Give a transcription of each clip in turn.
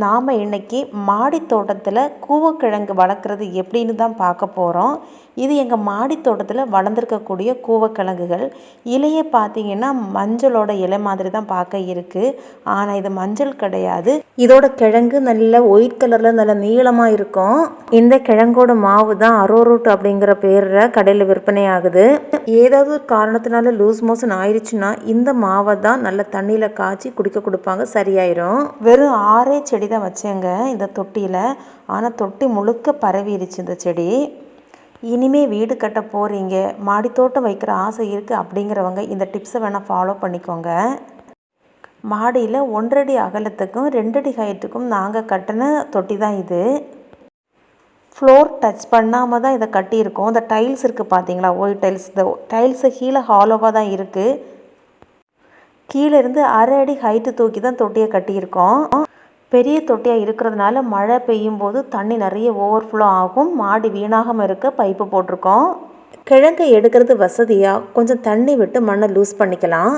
நாம் இன்னைக்கு மாடி தோட்டத்தில் கூவக்கிழங்கு வளர்க்குறது எப்படின்னு தான் பார்க்க போகிறோம் இது எங்கள் மாடி தோட்டத்தில் வளர்ந்துருக்கக்கூடிய கூவக்கிழங்குகள். இலையை பார்த்தீங்கன்னா மஞ்சளோட இலை மாதிரி தான் பார்க்க இருக்குது ஆனால் இது மஞ்சள் கிடையாது. இதோட கிழங்கு நல்ல ஒயிட் கலரில் நல்ல நீளமாக இருக்கும். இந்த கிழங்கோட மாவு தான் அரோரூட் அப்படிங்கிற பேரில் கடையில் விற்பனை ஆகுது. ஏதாவது ஒரு காரணத்தினால லூஸ் மோஷன் ஆயிடுச்சுன்னா இந்த மாவை தான் நல்ல தண்ணியில் காய்ச்சி குடிக்க கொடுப்பாங்க. சரியாயிரும். வெறும் ஆறே செடி தான் வச்சேங்க இந்த தொட்டியில். ஆனால் தொட்டி முழுக்க பரவிடுச்சு இந்த செடி. இனிமே வீடு கட்ட போகிறீங்க மாடித்தோட்டம் வைக்கிற ஆசை இருக்குது அப்படிங்கிறவங்க இந்த டிப்ஸை வேணால் ஃபாலோ பண்ணிக்கோங்க. மாடியில் ஒன்றடி அகலத்துக்கும் ரெண்டடி ஹைட்டுக்கும் நாங்கள் கட்டின தொட்டி தான் இது. ஃப்ளோர் டச் பண்ணாமல் தான் இதை கட்டியிருக்கோம். இந்த டைல்ஸ் இருக்குது பார்த்தீங்களா ஒயிட் டைல்ஸ் இந்த டைல்ஸு கீழே ஹாலோவாக தான் இருக்குது கீழே இருந்து அரை அடி ஹைட்டு தூக்கி தான் தொட்டியை கட்டியிருக்கோம். பெரிய தொட்டியாக இருக்கிறதுனால மழை பெய்யும் போது தண்ணி நிறைய ஓவர்ஃப்ளோ ஆகும். மாடி வீணாகாமல் இருக்க பைப்பு போட்டிருக்கோம். கிழங்கை எடுக்கிறது வசதியாக கொஞ்சம் தண்ணி விட்டு மண்ணை லூஸ் பண்ணிக்கலாம்.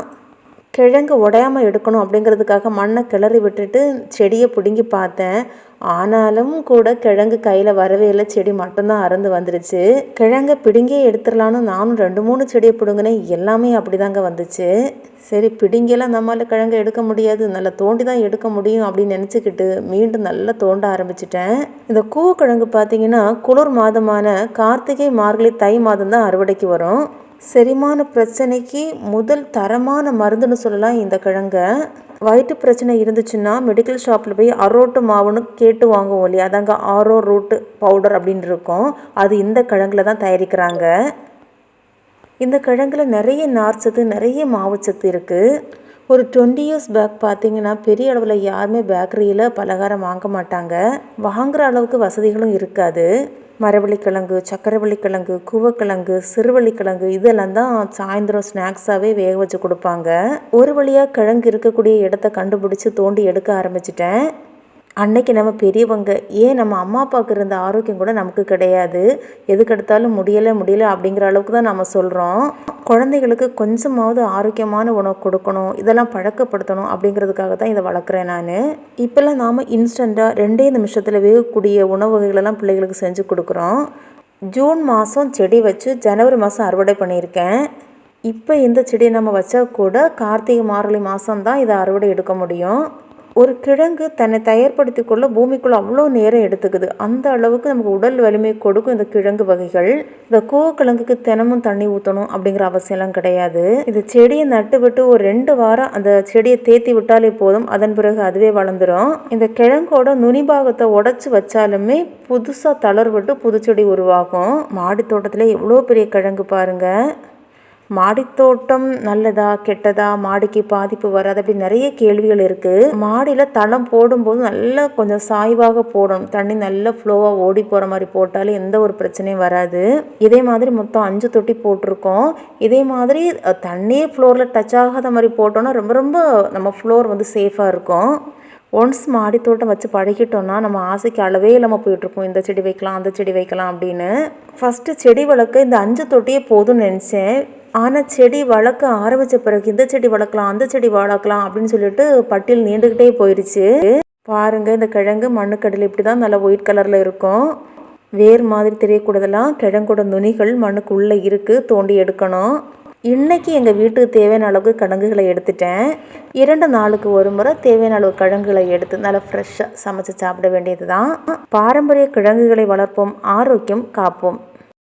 கிழங்கு உடையாமல் எடுக்கணும் அப்படிங்கிறதுக்காக மண்ணை கிளறி விட்டுட்டு செடியை பிடுங்கி பார்த்தேன். ஆனாலும் கூட கிழங்கு கையில் வரவே இல்லை. செடி மட்டும்தான் அறந்து வந்துருச்சு. கிழங்கை பிடுங்கியே எடுத்துடலான்னு நானும் ரெண்டு மூணு செடியை பிடுங்கினேன். எல்லாமே அப்படி தாங்க வந்துச்சு. சரி பிடுங்கியெல்லாம் நம்மளால் கிழங்கு எடுக்க முடியாது. நல்லா தோண்டி தான் எடுக்க முடியும் அப்படின்னு நினச்சிக்கிட்டு மீண்டும் நல்லா தோண்ட ஆரம்பிச்சிட்டேன். இந்த கூவக்கிழங்கு பார்த்தீங்கன்னா குளிர் மாதமான கார்த்திகை மார்கழி தை மாதம் தான் அறுவடைக்கு வரும். செரிமான பிரச்சனைக்கு முதல் தரமான மருந்துன்னு சொல்லலாம் இந்த கிழங்கை. வயிற்று பிரச்சனை இருந்துச்சுன்னா மெடிக்கல் ஷாப்பில் போய் அரோட்டு மாவுன்னு கேட்டு வாங்குவோம் இல்லையா? அதாங்க ஆரோ ரூட்டு பவுடர் அப்படின்னு இருக்கும். அது இந்த கிழங்குல தான் தயாரிக்கிறாங்க. இந்த கிழங்குல நிறைய நார்ச்சத்து நிறைய மாவுச்சத்து இருக்குது ஒரு டுவெண்ட்டி இயர்ஸ் பேக் பார்த்தீங்கன்னா பெரிய அளவில் யாருமே பேக்கரியில் பலகாரம் வாங்க மாட்டாங்க. வாங்குகிற அளவுக்கு வசதிகளும் இருக்காது. மரவள்ளிக்கிழங்கு சக்கரவள்ளிக்கிழங்கு கூவக்கிழங்கு சிறுவள்ளிக்கிழங்கு இதெல்லாம் தான் சாயந்தரம் ஸ்நாக்ஸாகவே வேக வச்சு கொடுப்பாங்க. ஒரு வழியாக கிழங்கு இருக்கக்கூடிய இடத்த கண்டுபிடிச்சி தோண்டி எடுக்க ஆரம்பிச்சிட்டேன். அன்னைக்கு நம்ம பெரியவங்க ஏன் நம்ம அம்மா அப்பாவுக்கு இருந்த ஆரோக்கியம் கூட நமக்கு கிடையாது? எதுக்கு எடுத்தாலும் முடியலை அப்படிங்கிற அளவுக்கு தான் நம்ம சொல்கிறோம் குழந்தைகளுக்கு கொஞ்சமாவது ஆரோக்கியமான உணவு கொடுக்கணும் இதெல்லாம் பழக்கப்படுத்தணும் அப்படிங்கிறதுக்காக தான் இதை வளர்க்குறேன் நான். இப்போல்லாம் நாம் இன்ஸ்டண்ட்டாக ரெண்டே நிமிஷத்தில் வேகக்கூடிய உணவு வகைகளெல்லாம் பிள்ளைகளுக்கு செஞ்சு கொடுக்குறோம். ஜூன் மாதம் செடி வச்சு ஜனவரி மாதம் அறுவடை பண்ணியிருக்கேன். இப்போ இந்த செடியை நம்ம வச்சா கூட கார்த்திகை மார்கழி மாதம் தான் இதை அறுவடை எடுக்க முடியும். ஒரு கிழங்கு தன்னை தயார்படுத்தி கொள்ள பூமிக்குள்ளே அவ்வளோ நேரம் எடுத்துக்குது. அந்த அளவுக்கு நமக்கு உடல் வலிமை கொடுக்கும் இந்த கிழங்கு வகைகள். இந்த கோவக்கிழங்குக்கு தினமும் தண்ணி ஊற்றணும் அப்படிங்கிற அவசியம்லாம் கிடையாது. இந்த செடியை நட்டு விட்டு ஒரு ரெண்டு வாரம் அந்த செடியை தேத்தி விட்டாலே போதும். அதன் பிறகு அதுவே வளர்ந்துடும் இந்த கிழங்கோட நுனிபாகத்தை உடச்சி வச்சாலுமே புதுசாக தளர்விட்டு புதுச்செடி உருவாகும். மாடி தோட்டத்தில் எவ்வளோ பெரிய கிழங்கு பாருங்கள் மாடித்தோட்டம் நல்லதா கெட்டதா மாடிக்கு பாதிப்பு வராது அப்படி நிறைய கேள்விகள் இருக்குது மாடியில் தளம் போடும்போது நல்லா கொஞ்சம் சாய்வாக போடணும். தண்ணி நல்லா ஃப்ளோவாக ஓடி போகிற மாதிரி போட்டாலே எந்த ஒரு பிரச்சனையும் வராது. இதே மாதிரி மொத்தம் அஞ்சு தொட்டி போட்டிருக்கோம். இதே மாதிரி தண்ணியே ஃப்ளோரில் டச் ஆகாத மாதிரி போட்டோன்னா ரொம்ப ரொம்ப நம்ம ஃப்ளோர் வந்து சேஃபாக இருக்கும். ஒன்ஸ் மாடி தோட்டம் வச்சு பழகிட்டோம்னா நம்ம ஆசைக்கு அளவே இல்லாமல் போயிட்டுருப்போம். இந்த செடி வைக்கலாம் அந்த செடி வைக்கலாம் அப்படின்னு. ஃபஸ்ட்டு செடி வளர்க்க இந்த அஞ்சு தொட்டியே போதும்னு நினச்சேன். ஆனால் செடி வளர்க்க ஆரம்பித்த பிறகு இந்த செடி வளர்க்கலாம் அந்த செடி வளர்க்கலாம் அப்படின்னு சொல்லிட்டு பட்டியல் நீண்டுக்கிட்டே போயிடுச்சு பாருங்கள் இந்த கிழங்கு மண்ணுக்கடல் இப்படி தான் நல்லா ஒயிட் கலரில் இருக்கும். வேர் மாதிரி தெரியக்கூடாதெல்லாம் கிழங்கோட நுனிகள் மண்ணுக்குள்ளே இருக்குது தோண்டி எடுக்கணும். இன்றைக்கி எங்கள் வீட்டுக்கு தேவையான அளவுக்கு கிழங்குகளை எடுத்துட்டேன். இரண்டு நாளுக்கு ஒரு முறை தேவையான அளவு கிழங்குகளை எடுத்து நல்லா ஃப்ரெஷ்ஷாக சமைச்சு சாப்பிட வேண்டியது தான் பாரம்பரிய கிழங்குகளை வளர்ப்போம் ஆரோக்கியம் காப்போம்.